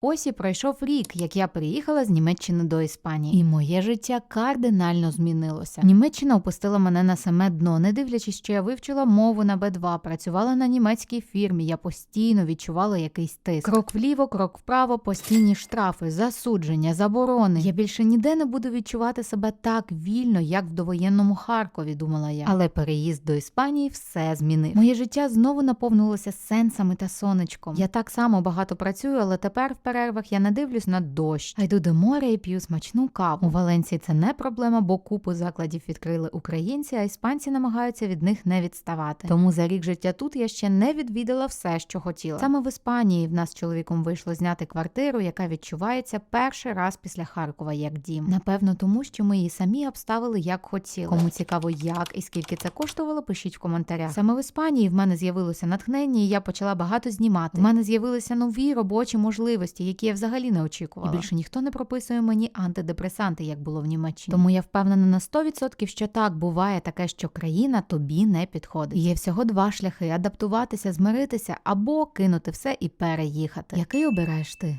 Ось і пройшов рік, як я приїхала з Німеччини до Іспанії, і моє життя кардинально змінилося. Німеччина опустила мене на саме дно, не дивлячись, що я вивчила мову на Б2, працювала на німецькій фірмі. Я постійно відчувала якийсь тиск. Крок вліво, крок вправо, постійні штрафи, засудження, заборони. Я більше ніде не буду відчувати себе так вільно, як в довоєнному Харкові, думала я. Але переїзд до Іспанії все змінив. Моє життя знову наповнилося сенсами та сонечком. Я так само багато працюю, але тепер перервах я не дивлюсь на дощ, а йду до моря і п'ю смачну каву. У Валенції це не проблема, бо купу закладів відкрили українці, а іспанці намагаються від них не відставати. Тому за рік життя тут я ще не відвідала все, що хотіла. Саме в Іспанії в нас з чоловіком вийшло зняти квартиру, яка відчувається перший раз після Харкова як дім. Напевно, тому що ми її самі обставили як хотіли. Кому цікаво, як і скільки це коштувало, пишіть в коментарях. Саме в Іспанії в мене з'явилося натхнення, і я почала багато знімати. В мене з'явилися нові робочі можливості, які я взагалі не очікувала. І більше ніхто не прописує мені антидепресанти, як було в Німеччині. Тому я впевнена на 100%, що так буває таке, що країна тобі не підходить. Є всього два шляхи: адаптуватися, змиритися або кинути все і переїхати. Який обираєш ти?